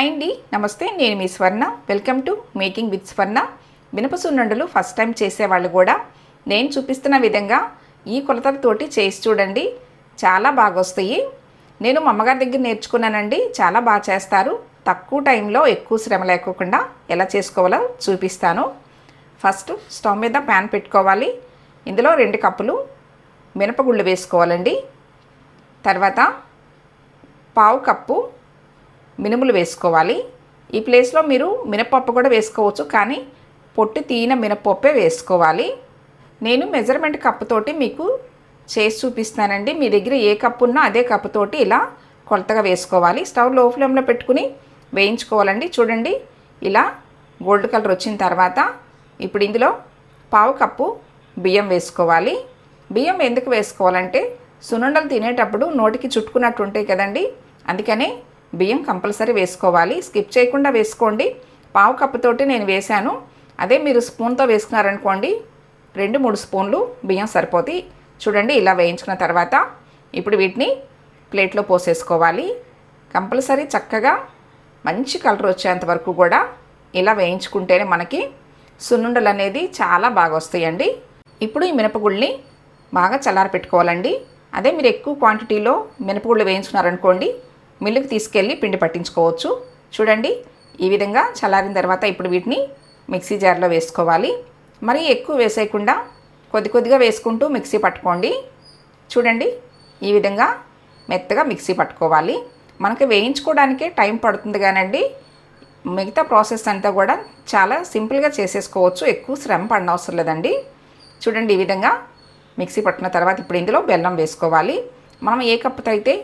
Hi అండి నమస్తే నేను మీ Swarna. Welcome to making with Swarna మినప సున్నుండలు ఫస్ట్ టైం చేసేవాళ్ళు కూడా. నేను చూపిస్తున్న విధంగా ఈ కొలతలతోటి చేసి చూడండి. చాలా బాగా వస్తాయి నేను మా అమ్మగారి దగ్గర నేర్చుకున్నానండి. చాలా బాగా చేస్తారు. తక్కువ టైంలో ఎక్కువ శ్రమ లేకోకుండా ఎలా చేసుకోవాలో చూపిస్తాను. ఫస్ట్ స్టవ్ మీద ప్యాన్ పెట్టుకోవాలి. ఇందులో రెండు కప్పులు మినపగుళ్ళు వేసుకోవాలండి. తర్వాత పావు కప్పు మినుములు వేసుకోవాలి. ఈ ప్లేస్లో మీరు మినపప్పు కూడా వేసుకోవచ్చు. కానీ పొట్టి తీయన మినపప్పే వేసుకోవాలి. నేను మెజర్మెంట్ కప్పుతోటి మీకు చేసి చూపిస్తానండి. మీ దగ్గర ఏ కప్పు ఉన్నా అదే కప్పుతోటి ఇలా కొలతగా వేసుకోవాలి. స్టవ్లో ఫ్లేమ్లో పెట్టుకుని వేయించుకోవాలండి. చూడండి ఇలా గోల్డ్ కలర్ వచ్చిన తర్వాత ఇప్పుడు ఇందులో పావు కప్పు బియ్యం వేసుకోవాలి. బియ్యం ఎందుకు వేసుకోవాలంటే సున్నుండలు తినేటప్పుడు నోటికి చుట్టుకున్నట్టు ఉంటాయి కదండి. అందుకనే బియ్యం కంపల్సరీ వేసుకోవాలి. స్కిప్ చేయకుండా వేసుకోండి. పావు కప్పుతోటి నేను వేశాను. అదే మీరు స్పూన్తో వేసుకున్నారనుకోండి రెండు మూడు స్పూన్లు బియ్యం సరిపోతాయి. చూడండి ఇలా వేయించుకున్న తర్వాత ఇప్పుడు వీటిని ప్లేట్లో పోసేసుకోవాలి. కంపల్సరీ చక్కగా మంచి కలర్ వచ్చేంత వరకు కూడా ఇలా వేయించుకుంటేనే మనకి సున్నుండలు అనేది చాలా బాగా వస్తాయండి. ఇప్పుడు ఈ మినపగుళ్ళని బాగా చల్లారపెట్టుకోవాలండి. అదే మీరు ఎక్కువ క్వాంటిటీలో మినపగుళ్ళు వేయించుకున్నారనుకోండి మిల్లుకి తీసుకెళ్ళి పిండి పట్టించుకోవచ్చు. చూడండి ఈ విధంగా చల్లారిన తర్వాత ఇప్పుడు వీటిని మిక్సీ జార్లో వేసుకోవాలి. మరీ ఎక్కువ వేసేయకుండా కొద్ది కొద్దిగా వేసుకుంటూ మిక్సీ పట్టుకోండి. చూడండి ఈ విధంగా మెత్తగా మిక్సీ పట్టుకోవాలి. మనకి వేయించుకోవడానికే టైం పడుతుంది కానండి మిగతా ప్రాసెస్ అంతా కూడా చాలా సింపుల్గా చేసేసుకోవచ్చు. ఎక్కువ శ్రమ పడనవసరం లేదండి. చూడండి ఈ విధంగా మిక్సీ పట్టిన తర్వాత ఇప్పుడు ఇందులో బెల్లం వేసుకోవాలి. మనం ఏ కప్పుతో అయితే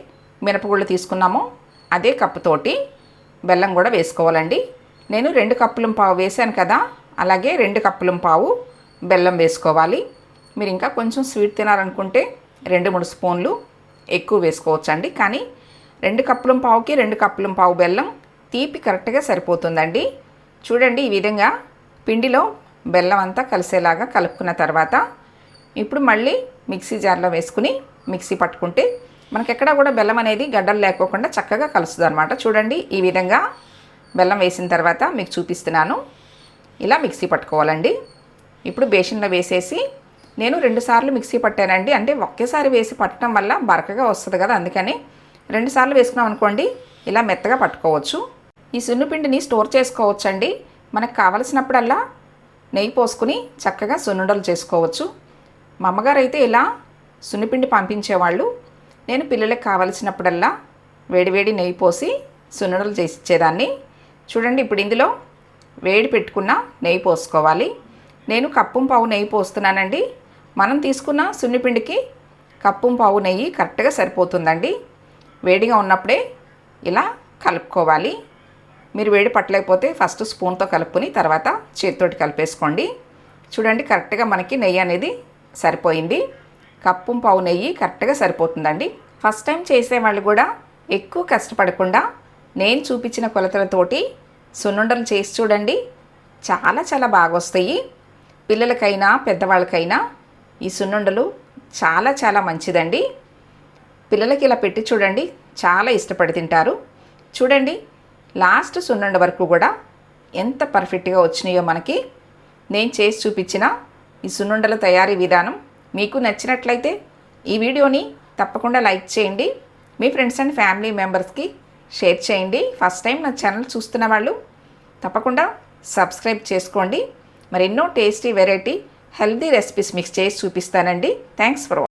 మినపగుళ్ళు తీసుకున్నామో. అదే కప్పుతోటి బెల్లం కూడా వేసుకోవాలండి. నేను రెండు కప్పులం పావు వేసాను కదా అలాగే రెండు కప్పులం పావు బెల్లం వేసుకోవాలి. మీరు ఇంకా కొంచెం స్వీట్ తినాలనుకుంటే రెండు మూడు స్పూన్లు ఎక్కువ వేసుకోవచ్చండి. కానీ రెండు కప్పులం పావుకి రెండు కప్పులం పావు బెల్లం తీపి కరెక్ట్గా సరిపోతుందండి. చూడండి ఈ విధంగా పిండిలో బెల్లం అంతా కలిసేలాగా కలుపుకున్న తర్వాత ఇప్పుడు మళ్ళీ మిక్సీ జార్లో వేసుకుని మిక్సీ పట్టుకుంటే మనకి ఎక్కడ కూడా బెల్లం అనేది గడ్డలు లేకోకుండా చక్కగా కలుస్తుంది అనమాట చూడండి ఈ విధంగా బెల్లం వేసిన తర్వాత మీకు చూపిస్తున్నాను. ఇలా మిక్సీ పట్టుకోవాలండి. ఇప్పుడు బేషన్లో వేసేసి నేను రెండుసార్లు మిక్సీ పట్టానండి. అంటే ఒకేసారి వేసి పట్టడం వల్ల బరకగా వస్తుంది కదా అందుకని రెండుసార్లు వేసుకున్నాం అనుకోండి ఇలా మెత్తగా పట్టుకోవచ్చు. ఈ సున్నుపిండిని స్టోర్ చేసుకోవచ్చండి. మనకు కావలసినప్పుడల్లా నెయ్యి పోసుకుని చక్కగా సున్నుండలు చేసుకోవచ్చు. మా అమ్మగారు అయితే ఇలా సున్నిపిండి పంపించేవాళ్ళు. నేను పిల్లలకు కావలసినప్పుడల్లా వేడివేడి నెయ్యి పోసి సున్నుడలు చేసి ఇచ్చేదాన్ని చూడండి ఇప్పుడు ఇందులో వేడి పెట్టుకున్న నెయ్యి పోసుకోవాలి. నేను కప్పుం పావు నెయ్యి పోస్తున్నానండి. మనం తీసుకున్న సున్నిపిండికి కప్పు పావు నెయ్యి కరెక్ట్గా సరిపోతుందండి. వేడిగా ఉన్నప్పుడే ఇలా కలుపుకోవాలి. మీరు వేడి పట్టలేకపోతే ఫస్ట్ స్పూన్తో కలుపుకొని తర్వాత చేతితోటి కలిపేసుకోండి. చూడండి కరెక్ట్గా మనకి నెయ్యి అనేది సరిపోయింది. కప్పు పావు నెయ్యి కరెక్ట్గా సరిపోతుందండి. ఫస్ట్ టైం చేసే వాళ్ళు కూడా ఎక్కువ కష్టపడకుండా నేను చూపించిన కొలతలతోటి సున్నుండలు చేసి చూడండి. చాలా చాలా బాగా వస్తాయి పిల్లలకైనా పెద్దవాళ్ళకైనా ఈ సున్నుండలు చాలా చాలా మంచిదండి. పిల్లలకి ఇలా పెట్టి చూడండి. చాలా ఇష్టపడి తింటారు. చూడండి లాస్ట్ సున్నుండ వరకు కూడా ఎంత పర్ఫెక్ట్గా వచ్చినాయో మనకి. నేను చేసి చూపించిన ఈ సున్నుండల తయారీ విధానం మీకు నచ్చినట్లయితే ఈ వీడియోని తప్పకుండా లైక్ చేయండి. మీ ఫ్రెండ్స్ అండ్ ఫ్యామిలీ మెంబర్స్కి షేర్ చేయండి. ఫస్ట్ టైం నా ఛానల్ చూస్తున్న వాళ్ళు తప్పకుండా సబ్స్క్రైబ్ చేసుకోండి. మరెన్నో టేస్టీ వెరైటీ హెల్దీ రెసిపీస్ మీకు చేసి చూపిస్తానండి. Thanks for